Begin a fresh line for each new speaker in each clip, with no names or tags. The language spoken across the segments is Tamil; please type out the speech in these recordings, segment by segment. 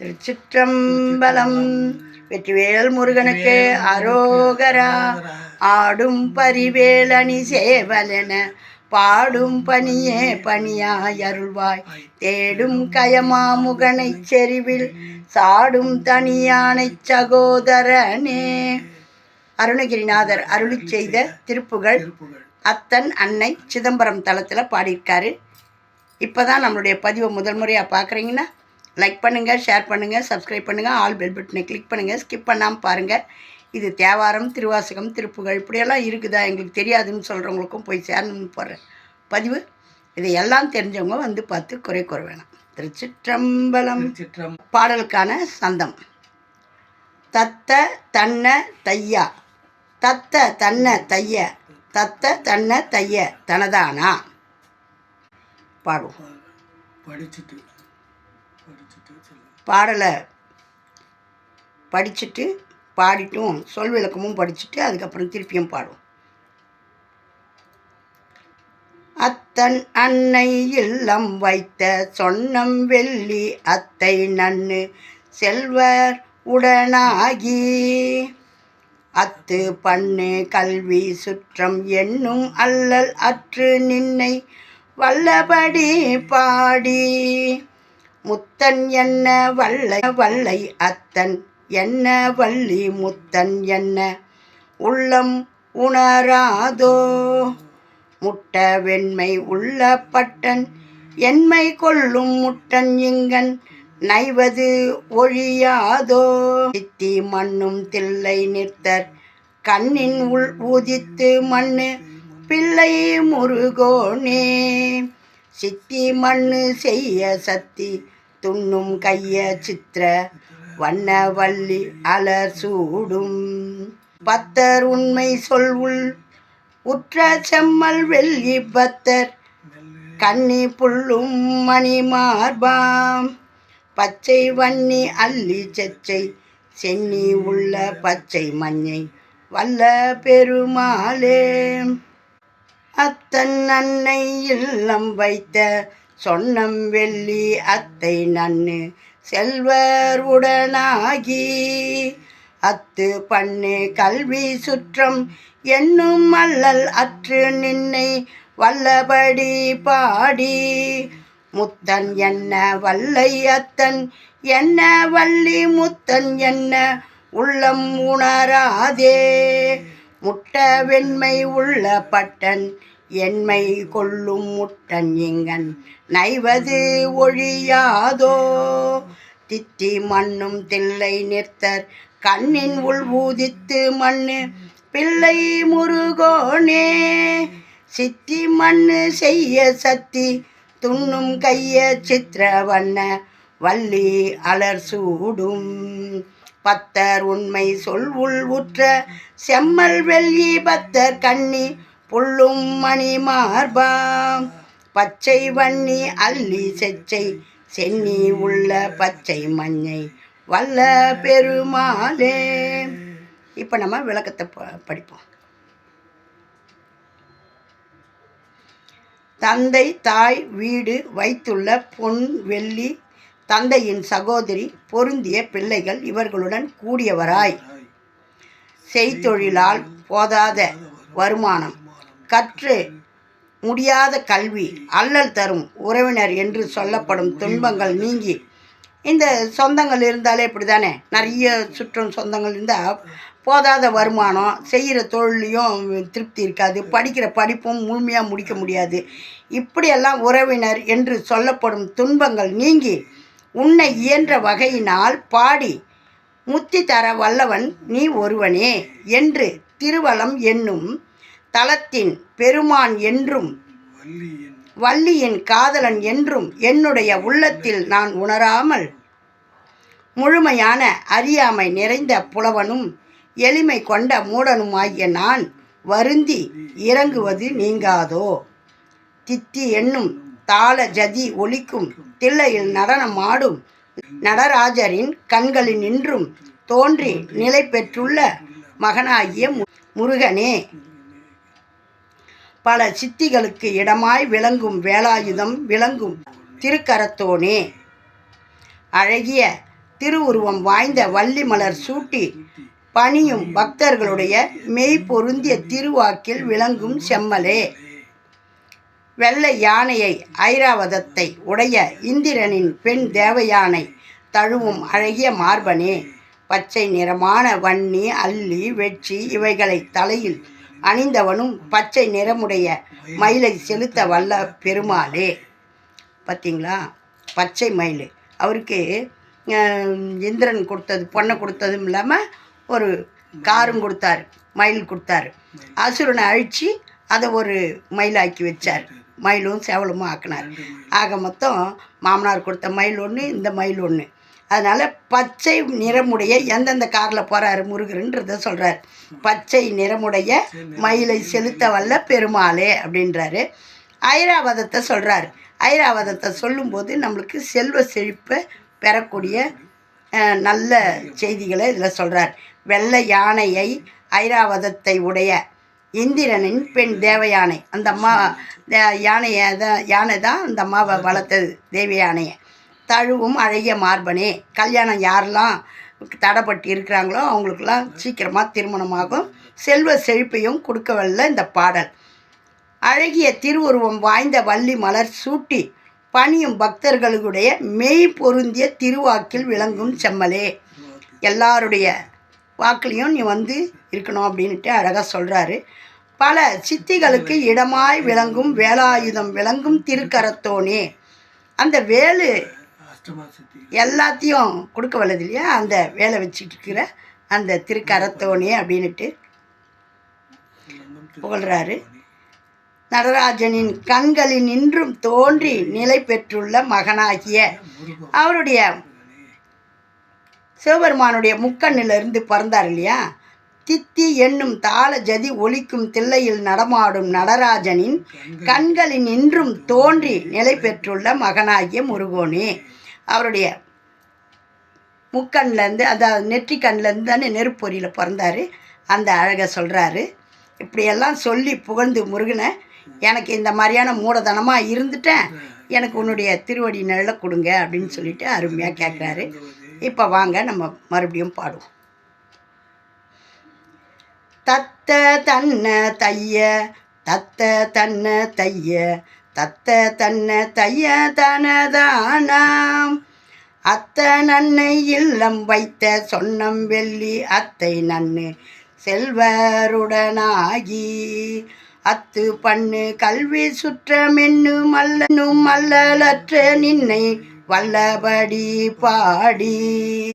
திருச்சிற்றம்பலம். வெற்றிவேல் முருகனுக்கு அரோகரா. ஆடும் பரிவேலணி சேவலென பாடும் பணியே பணியாய் அருள்வாய். தேடும் கயமாமுகனை செறிவில் சாடும் தனியானைச் சகோதரனே. அருணகிரிநாதர் அருளிச் செய்த திருப்புகழ் அத்தன் அன்னை சிதம்பரம் தளத்தில் பாடியிருக்காரு. இப்போ தான் நம்மளுடைய பதிவை முதல் முறையாக பார்க்குறீங்கன்னா லைக் பண்ணுங்கள் ஷேர் பண்ணுங்கள் சப்ஸ்கிரைப் பண்ணுங்கள் ஆல் பெல் பட்டனை கிளிக் பண்ணுங்கள் ஸ்கிப் பண்ணாமல் பாருங்கள் இது தேவாரம் திருவாசகம் திருப்புகழ் இப்படியெல்லாம் இருக்குதா? எங்களுக்கு தெரியாதுன்னு சொல்கிறவங்களுக்கும் போய் சேரணும்னு போடுறேன். பதிவு இதை எல்லாம் தெரிஞ்சவங்க வந்து பார்த்து குறை கூற வேணாம். திருச்சிற்றம்பலம்.
சிற்றம்
பாடலுக்கான சந்தம். தத்த தன்ன தையா. தத்த தன்ன தைய. தத்த தன்ன தைய. தனதானா? பாடுவோம்.
படிச்சுட்டு.
பாடலை படிச்சுட்டு பாடிட்டும். சொல் விளக்கமும் படிச்சுட்டு அதுக்கப்புறம் திருப்பியும் பாடுவோம். அத்தன் அன்னை இல்லம் வைத்த சொன்னம் வெள்ளி அத்தை நன்னு செல்வர் உடனாகி. அத்து பண்ணு கல்வி சுற்றம் என்னும் அல்லல் அற்று நின்னை வல்லபடி பாடி. முத்தன் என்ன வல்லை வல்லை அத்தன் என்ன வள்ளி முத்தன் என்ன உள்ளம் உணராதோ? முட்ட வெண்மை உள்ள பட்டன் என்மை கொள்ளும் முட்டன் இங்கன் நைவது ஒழியாதோ? சித்தி மண்ணும் தில்லை நிற்தர் கண்ணின் உள் ஊதித்து மண்ணு பிள்ளை முருகோனே. சித்தி மண்ணு செய்ய சத்தி துண்ணும் கைய சித்திர வண்ணவல்லி அலர் சூடும். பத்தர் உண்மை சொல் உள் உற்ற செம்மல் வெள்ளி பத்தர். கன்னி புல்லும் மணி மார்பாம். பச்சை வன்னி அள்ளி செச்சை சென்னி உள்ள பச்சை மஞ்சை வல்ல பெருமாளே. அத்தன் அன்னை இல்லம் வைத்த சொன்னம் வெள்ளி அத்தை நன்னு செல்வர் உடனாகி. அத்து பண்ணு கல்வி சுற்றம் என்னும் அல்லல் அற்று நின்னை வல்லபடி பாடி. முத்தன் என்ன வல்லை அத்தன் என்ன வள்ளி முத்தன் என்ன உள்ளம் உணராதே. முட்ட வெண்மை உள்ள பட்டன் என்மை கொள்ளும் முட்டன் இங்கன் நைவது ஒழியாதோ? தித்தி மண்ணும் தில்லை நிற்தர் கண்ணின் உள் ஊதித்து மண்ணு பிள்ளை முருகோனே. சித்தி மண்ணு செய்ய சத்தி துண்ணும் கைய சித்திரவண்ண வள்ளி அலர் சூடும். பத்தர் உண்மை சொல் உள் உற்ற செம்மல் வெள்ளி பத்தர் கண்ணி புள்ளும் மணி மார்பாம். பச்சை வன்னி அல்லி செச்சை சென்னி உள்ள பச்சை மஞ்சை வல்ல பெருமாளே. இப்போ நம்ம விளக்கத்தை ப- படிப்போம். தந்தை தாய் வீடு வைத்துள்ள பொன் வெள்ளி தந்தையின் சகோதரி பொருந்திய பிள்ளைகள் இவர்களுடன் கூடியவராய். செய்தொழிலால் போதாத வருமானம். கற்று முடியாத கல்வி அல்லல் தரும் உறவினர் என்று சொல்லப்படும் துன்பங்கள் நீங்கி இந்த சொந்தங்கள் இருந்தாலே இப்படி தானே நிறைய சுற்றம் சொந்தங்கள் இருந்தால் போதாத வருமானம் செய்கிற தொழிலையும் திருப்தி இருக்காது படிக்கிற படிப்பும் முழுமையாக முடிக்க முடியாது. இப்படியெல்லாம் உறவினர் என்று சொல்லப்படும் துன்பங்கள் நீங்கி உன்னை இயன்ற வகையினால் பாடி முத்தி தர வல்லவன் நீ ஒருவனே என்று திருவலம் என்னும் தலத்தின் பெருமான் என்றும் வள்ளியின் காதலன் என்றும் என்னுடைய உள்ளத்தில் நான் உணராமல் முழுமையான அறியாமை நிறைந்த புலவனும் எளிமை கொண்ட மூடனுமாகிய நான் வருந்தி இறங்குவது நீங்காதோ? தித்தி என்னும் தாள ஜதி ஒலிக்கும் தில்லையில் நடனமாடும் நடராஜரின் கண்களினின்றும் தோன்றி நிலை பெற்றுள்ள மகனாகிய மு- முருகனே பல சித்திகளுக்கு இடமாய் விளங்கும் வேலாயுதம் விளங்கும் திருக்கரத்தோனே. அழகிய திருவுருவம் வாய்ந்த வள்ளி மலர் சூட்டி பணியும் பக்தர்களுடைய மெய் பொருந்திய திருவாக்கில் விளங்கும் செம்மலே. வெள்ளை யானையை ஐராவதத்தை உடைய இந்திரனின் பெண் தேவயானை தழுவும் அழகிய மார்பனே. பச்சை நிறமான வன்னி அல்லி வெற்றி இவைகளை தலையில் அணிந்தவனும் பச்சை நிறமுடைய மயிலை. செலுத்த வல்ல பெருமாளே. பார்த்தீங்களா பச்சை மயில். அவருக்கு இந்திரன் கொடுத்தது பொண்ணை கொடுத்ததும் இல்லாமல் ஒரு காரும் கொடுத்தாரு மயில் கொடுத்தாரு. அசுரனை அழித்து அதை ஒரு மயிலாக்கி வச்சார். மயிலும் சேவலுமா ஆக்கினார். ஆக மொத்தம் மாமனார் கொடுத்த மயில் ஒன்று இந்த மயில் ஒன்று அதனால் பச்சை நிறமுடைய எந்தெந்த காரில் போகிறாரு முருகருன்றத சொல்கிறார் பச்சை நிறமுடைய மயிலை செலுத்த வல்ல பெருமாளே அப்படின்றாரு. ஐராவதத்தை சொல்கிறார் ஐராவதத்தை சொல்லும்போது நம்மளுக்கு செல்வ செழிப்பை பெறக்கூடிய நல்ல செய்திகளை இதில் சொல்கிறார் வெள்ளை யானையை ஐராவதத்தை உடைய இந்திரனின் பெண் தேவயானை அந்த அம்மா யானையை தான் யானை தான் அந்த அம்மாவை வளர்த்தது தேவ யானையை தழுவும் அழகிய மார்பனே. கல்யாணம் யாரெல்லாம் தடைப்பட்டு இருக்கிறாங்களோ அவங்களுக்கெல்லாம் சீக்கிரமாக திருமணமாகும். செல்வ செழிப்பையும் கொடுக்க வல்ல இந்த பாடல். அழகிய திருவுருவம் வாய்ந்த வள்ளி மலர் சூட்டி பணியும் பக்தர்களுடைய மெய் பொருந்திய திருவாக்கில் விளங்கும் செம்மலே. எல்லாருடைய வாக்குலேயும் நீ வந்து இருக்கணும் அப்படின்ட்டு அழகாக சொல்கிறாரு பல சித்திகளுக்கு இடமாய் விளங்கும் வேலாயுதம் விளங்கும் திருக்கரத்தோனே. அந்த வேலு எல்லாத்தையும் கொடுக்க வல்லது இல்லையா? அந்த வேலை வச்சுட்டு இருக்கிற அந்த திருக்கரத்தோனே அப்படின்ட்டு புகழ்றாரு. நடராஜனின் கண்களில் நின்றும் தோன்றி நிலை பெற்றுள்ள மகனாகிய அவருடைய சிவபெருமானுடைய முக்கண்ணிலிருந்து பிறந்தார் இல்லையா? தித்தி என்னும் தாள ஜதி ஒலிக்கும் தில்லையில் நடமாடும் நடராஜனின் கண்களில் நின்றும் தோன்றி நிலை பெற்றுள்ள மகனாகிய முருகோனே. அவருடைய முக்கண்லேருந்து அதாவது நெற்றி கண்லேருந்து தானே நெருப்பொறியில் பிறந்தாரு. அந்த அழகை சொல்கிறாரு இப்படியெல்லாம் சொல்லி புகழ்ந்து முருகனை எனக்கு இந்த மாதிரியான மூடதனமாக இருந்துட்டேன். எனக்கு உன்னுடைய திருவடி நல்ல கொடுங்க அப்படின்னு சொல்லிட்டு அருமையாக கேட்குறாரு இப்போ வாங்க நம்ம மறுபடியும் பாடுவோம். தத்த தன்ன தைய தத்த தன்ன தைய தத்த தன்ன தைய தனதானாம். அத்த நன்னை இல்லம் வைத்த சொன்னம் வெள்ளி அத்தை நன்னு செல்வருடனாகி. அத்து பண்ணு கல்வி சுற்றமென்னு மல்லனும் மல்லலற்ற நின்னை வல்லபடி பாடி.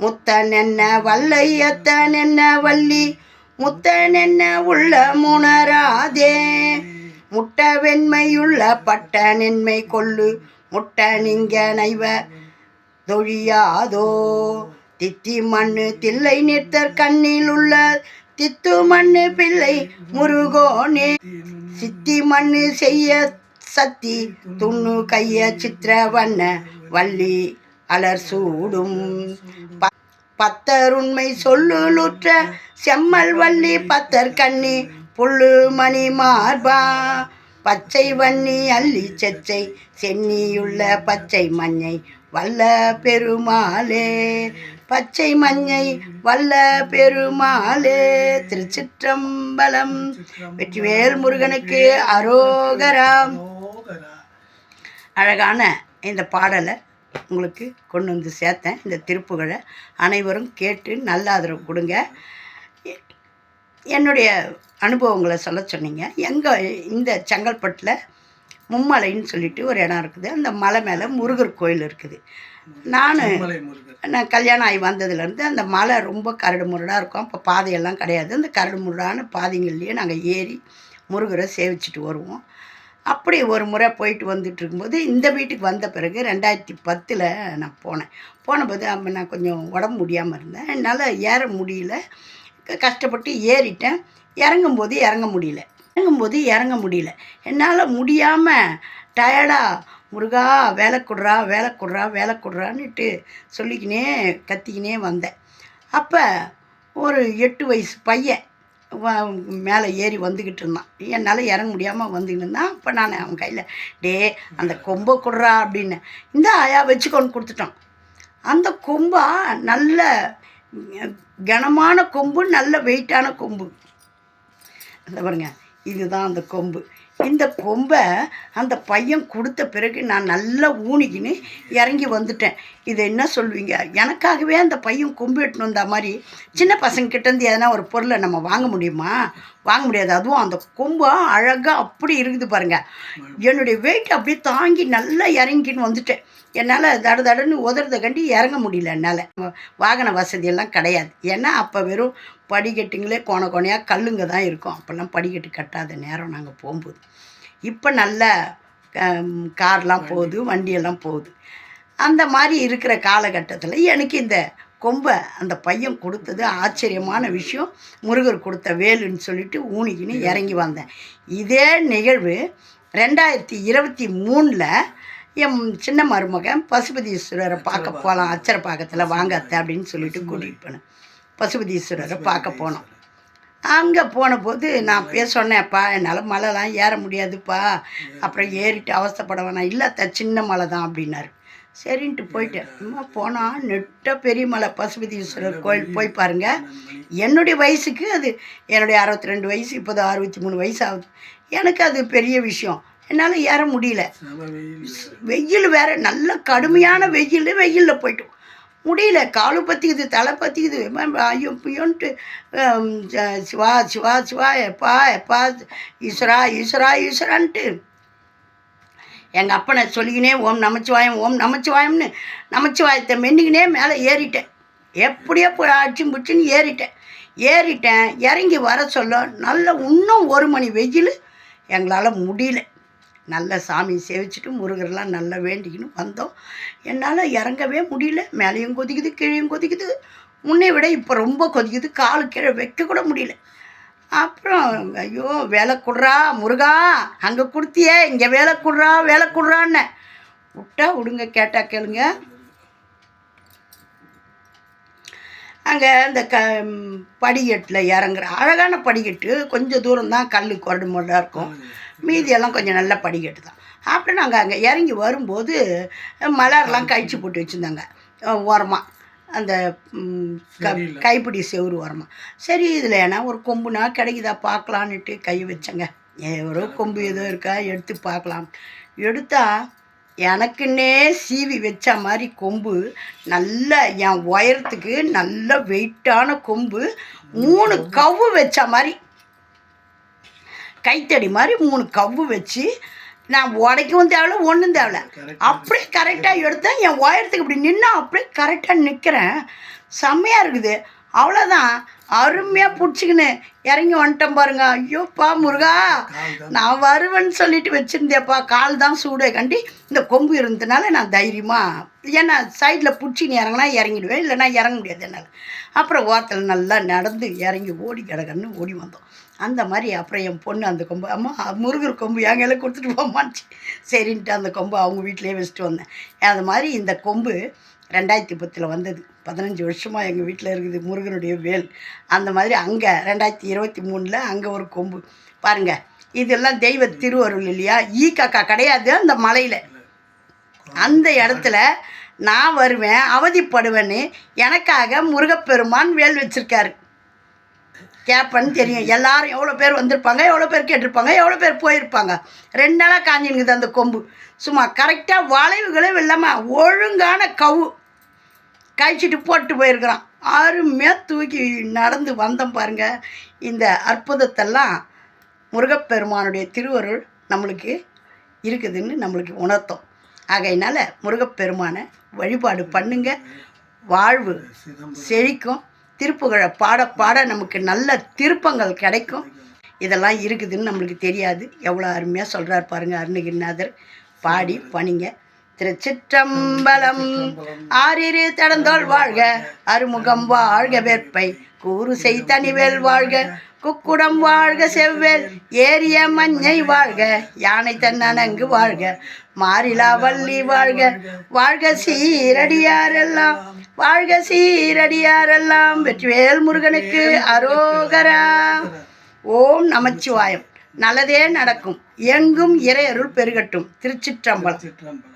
முத்தன் என்ன வல்லை அத்தன் என்ன வள்ளி முத்தன் என்ன உள்ள முணராதே முட்ட வெண்மையுள்ள பட்ட நென்மை கொள்ளு முட்ட நீங்க நைவ தொழியாதோ? தித்தி மண்ணு தில்லை நிறுத்தர் கண்ணில் உள்ள தித்து மண்ணு பிள்ளை முருகோனே. சித்தி மண்ணு செய்ய சத்தி துண்ணு கைய சித்திர வண்ண வள்ளி அலர் சூடும். ப- பத்தருண்மை சொல்லுலுற்ற செம்மல் வள்ளி பத்தர் கண்ணி புல்லு மணி மார்பா. பச்சை வன்னி அள்ளி செச்சை சென்னியுள்ள பச்சை மஞ்சை வல்ல பெருமாளே. பச்சை மஞ்சை வல்ல பெருமாளே திருச்சிற்றம்பலம். வெற்றிவேல் முருகனுக்கு அரோகராம் அழகான இந்த பாடலை உங்களுக்கு கொண்டு வந்து சேர்த்தேன். இந்த திருப்புகழை அனைவரும் கேட்டு நல்ல ஆதரவு கொடுங்க. என்னுடைய அனுபவங்களை சொல்ல சொன்னீங்க. எங்கள் இந்த செங்கல்பட்டில் மும்மலைன்னு சொல்லிட்டு ஒரு இடம் இருக்குது. அந்த மலை மேலே முருகர் கோயில் இருக்குது. நான் நான் கல்யாணம் ஆகி வந்ததுலேருந்து அந்த மலை ரொம்ப கரடு முரடாக இருக்கும். அப்போ பாதையெல்லாம் கிடையாது. அந்த கரடு முரடான பாதைங்கள்லேயே நாங்கள் ஏறி முருகரை சேவிச்சிட்டு வருவோம். அப்படி ஒரு முறை போயிட்டு வந்துட்டு இருக்கும்போது இந்த வீட்டுக்கு வந்த பிறகு ரெண்டாயிரத்தி பத்தில் நான் போனேன். போனபோது அப்போ நான் கொஞ்சம் உடம்பு முடியாமல் இருந்தேன். என்னால் ஏற முடியல. கஷ்டப்பட்டு ஏறிட்டேன். இறங்கும்போது இறங்க முடியல. இறங்கும்போது இறங்க முடியல. என்னால் முடியாமல் டயர்டாக முருகா வேலை கொடுறா வேலை கொடுறா வேலை கொடுறான்னுட்டு சொல்லிக்கினே கத்திக்கினே வந்தேன். அப்போ ஒரு எட்டு வயசு பையன் மேலே ஏறி வந்துக்கிட்டு இருந்தான். என்னால் இறங்க முடியாமல் வந்துக்கிட்டு இருந்தான். அப்போ நான் அவன் கையில் டே அந்த கொம்பை கொடுறா அப்படின்னு. இந்த ஆயா வச்சுக்கொண்டு கொடுத்துட்டான். அந்த கொம்பா நல்ல கனமான கொம்பு நல்ல வெயிட்டான கொம்பு. அந்த பாருங்க இதுதான் அந்த கொம்பு. இந்த கொம்பை அந்த பையன் கொடுத்த பிறகு நான் நல்லா ஊனிக்கின்னு இறங்கி வந்துட்டேன். இதை என்ன சொல்லுவீங்க எனக்காகவே அந்த பையன் கொம்பு எட்டுன்னு வந்த மாதிரி சின்ன பசங்கக்கிட்டேருந்து எதனா ஒரு பொருளை நம்ம வாங்க முடியுமா? வாங்க முடியாது. அதுவும் அந்த கொம்பா அழகாக அப்படி இருக்குது பாருங்க. என்னுடைய வெயிட் அப்படியே தாங்கி நல்லா இறங்கின்னு வந்துட்டேன். என்னால் தட தடன்னு உதறத கண்டி இறங்க முடியல என்னால். வாகன வசதியெல்லாம் கிடையாது. ஏன்னா அப்போ வெறும் படிக்கட்டுங்களே கோண கோணையாக கல்லுங்க தான் இருக்கும். அப்போல்லாம் படிக்கட்டு கட்டாத நேரம் நாங்கள் போகும்போது. இப்போ நல்ல கார்லாம் போகுது வண்டியெல்லாம் போகுது. அந்த மாதிரி இருக்கிற காலகட்டத்தில் எனக்கு இந்த கொம்பை அந்த பையன் கொடுத்தது ஆச்சரியமான விஷயம். முருகர் கொடுத்த வேலுன்னு சொல்லிட்டு ஊனிக்கின்னு இறங்கி வந்தேன். இதே நிகழ்வு ரெண்டாயிரத்தி இருபத்தி மூணில் என் சின்ன மருமகன் பசுபதீஸ்வரரை பார்க்க போகலாம் அச்சரப்பாக்கத்தில் வாங்க அத்தை அப்படின்னு சொல்லிட்டு கூட்டிகிட்டு போனேன். பசுபதீஸ்வரரை பார்க்க போனோம். அங்கே போன போது நான் பேச சொன்னேன்ப்பா என்னால் மலைலாம் ஏற முடியாதுப்பா. அப்புறம் ஏறிட்டு அவஸ்தைப்பட வேணாம். இல்லை சின்ன மலை தான் அப்படின்னாரு. சரின்ட்டு போயிட்டேன் அம்மா போனால் நெட்ட பெரிய மலை பசுபதீஸ்வரர் கோயில் போய் பாருங்க. என்னுடைய வயசுக்கு அது என்னுடைய அறுபத்தி ரெண்டு வயசு இப்போது அறுபத்தி மூணு வயசு ஆகுது எனக்கு அது பெரிய விஷயம். என்னால் ஏற முடியல.
வெயில்.
வேற நல்ல கடுமையான வெயில் வெயிலில் போயிட்டோம். முடியல. காலு பற்றிக்குது தலை பற்றிக்குது ஐயோ ச- சிவா சிவா சிவா எப்பா எப்பா ஈஸ்வரா ஈஸ்வரா ஈஸ்வரான்ட்டு எங்கள் அப்பனை சொல்லிக்கினே ஓம் நமச்சிவாயம் ஓம் நமச்சிவாயம்னு நமச்சிவாயத்தை மென்னிக்கினே மேலே ஏறிட்டேன். எப்படியோ போய் அடிச்சு பிடிச்சின்னு ஏறிட்டேன். ஏறிட்டேன் இறங்கி வர சொல்ல நல்ல இன்னும் ஒரு மணி வெயில் எங்களால் முடியல. நல்ல சாமி சேவிச்சுட்டு முருகர்லாம் நல்லா வேண்டிக்கின்னு வந்தோம். என்னால் இறங்கவே முடியல. மேலேயும் கொதிக்குது கீழேயும் கொதிக்குது. முன்னே விட இப்போ ரொம்ப கொதிக்குது. காலு கீழே வைக்க கூட முடியல. அப்புறம் ஐயோ வேலை கொடுறா முருகா அங்கே கொடுத்தியே இங்கே வேலை கொடுறா வேலை கொடுறான்னு. விட்டா விடுங்க கேட்டால் கேளுங்க. அங்கே இந்த க படிக்கட்டில் இறங்குற அழகான படிக்கட்டு. கொஞ்சம் தூரம் தான் கல் குரடு முரடாக இருக்கும். மீதியெல்லாம் கொஞ்சம் நல்ல படிக்கட்டு தான். அப்புறம் நாங்கள் அங்கே இறங்கி வரும்போது மலர்லாம் கழிச்சு போட்டு வச்சுருந்தாங்க. ஓரமாக அந்த. கைப்பிடி செவுரு ஓரமாக சரி இதில் ஏன்னா ஒரு கொம்புனா கிடைக்குதா பார்க்கலான்னுட்டு கை வச்சேங்க. ஒரு கொம்பு ஏதோ இருக்கா எடுத்து பார்க்கலாம். எடுத்தா எனக்குன்னே சீவி வச்ச மாதிரி கொம்பு நல்ல என் உயரத்துக்கு நல்ல வெயிட்டான கொம்பு மூணு கவ்வு வச்ச மாதிரி கைத்தடி மாதிரி மூணு கவ்வு வச்சு நான் உடைக்கவும் தேவையில்ல ஒன்றும் தேவையில்ல. அப்படியே கரெக்டாக எடுத்தேன் என் உயரத்துக்கு இப்படி நின்னா அப்படியே கரெக்டாக நிற்கிறேன் செம்மையாக இருக்குது. அவ்வளோதான் அருமையாக பிடிச்சிக்கின்னு இறங்கி வந்துட்டேன் பாருங்க. ஐயோப்பா முருகா நான் வருவேன்னு சொல்லிட்டு வச்சுருந்தேப்பா. கால் தான் சூடே கண்டி. இந்த கொம்பு இருந்ததுனால நான் தைரியமாக ஏன்னா சைடில் பிடிச்சின்னு இறங்கினா இறங்கிடுவேன் இல்லைன்னா இறங்க முடியாது என்னால். அப்புறம் ஓரத்தில் நல்லா நடந்து இறங்கி ஓடி கிடக்கன்னு ஓடி வந்தோம். அந்த மாதிரி அப்புறம் என் பொண்ணு அந்த கொம்பு அம்மா முருகர் கொம்பு என் கையில் கொடுத்துட்டு போமாச்சு சரின்ட்டு அந்த கொம்பு அவங்க வீட்டிலேயே வச்சுட்டு வந்தேன். அது மாதிரி இந்த கொம்பு ரெண்டாயிரத்தி பத்தில் வந்தது. பதினஞ்சு வருஷமாக எங்கள் வீட்டில் இருக்குது முருகனுடைய வேல். அந்த மாதிரி அங்கே ரெண்டாயிரத்தி இருபத்தி மூணில் அங்கே ஒரு கொம்பு. பாருங்கள் இதெல்லாம் தெய்வ திருவருள் இல்லையா? ஈ காக்கா கிடையாது அந்த மலையில். அந்த இடத்துல நான் வருவேன் அவதிப்படுவேன்னு எனக்காக முருகப்பெருமான் வேல் வச்சுருக்காரு. கேட்பேன்னு தெரியும். எல்லாரும் எவ்வளோ பேர் வந்திருப்பாங்க எவ்வளோ பேர் கேட்டிருப்பாங்க எவ்வளோ பேர் போயிருப்பாங்க. ரெண்டு நாளாக காஞ்சினுக்குது அந்த கொம்பு. சும்மா கரெக்டாக வளைவுகளே இல்லாமல் ஒழுங்கான கவு. கழிச்சிட்டு போட்டு போயிருக்கிறான். அருமையாக தூக்கி நடந்து வந்தோம் பாருங்க. இந்த அற்புதத்தெல்லாம் முருகப்பெருமானுடைய திருவருள் நம்மளுக்கு இருக்குதுன்னு நம்மளுக்கு உணர்த்தோம். ஆகையினால முருகப்பெருமானை வழிபாடு பண்ணுங்க. வாழ்வு செழிக்கும். திருப்புகழை பாட பாட நமக்கு நல்ல திருப்பங்கள் கிடைக்கும். இதெல்லாம் இருக்குதுன்னு நம்மளுக்கு தெரியாது. எவ்வளோ அருமையாக சொல்கிறார் பாருங்க அருணகிரிநாதர். பாடி பணிங்க. திருச்சிற்றம்பலம். ஆறிரு தடந்தோள் வாழ்க அருமுகம் வாழ்க வேற்பை. கூறு செய் தனிவேல் வாழ்க குக்குடம் வாழ்க செவ்வேல். ஏரிய மஞ்சை வாழ்க யானை தன்னனங்கு வாழ்க. மாறிலா வள்ளி வாழ்க வாழ்க சீரடியாரெல்லாம். வாழ்க சீரடியாரெல்லாம் வெற்றிவேல் முருகனுக்கு அரோகரா. ஓம் நமச்சிவாயம். நல்லதே நடக்கும். எங்கும் இறையருள் பெருகட்டும். திருச்சிற்றம்பலம்.
சிற்றம்பலம்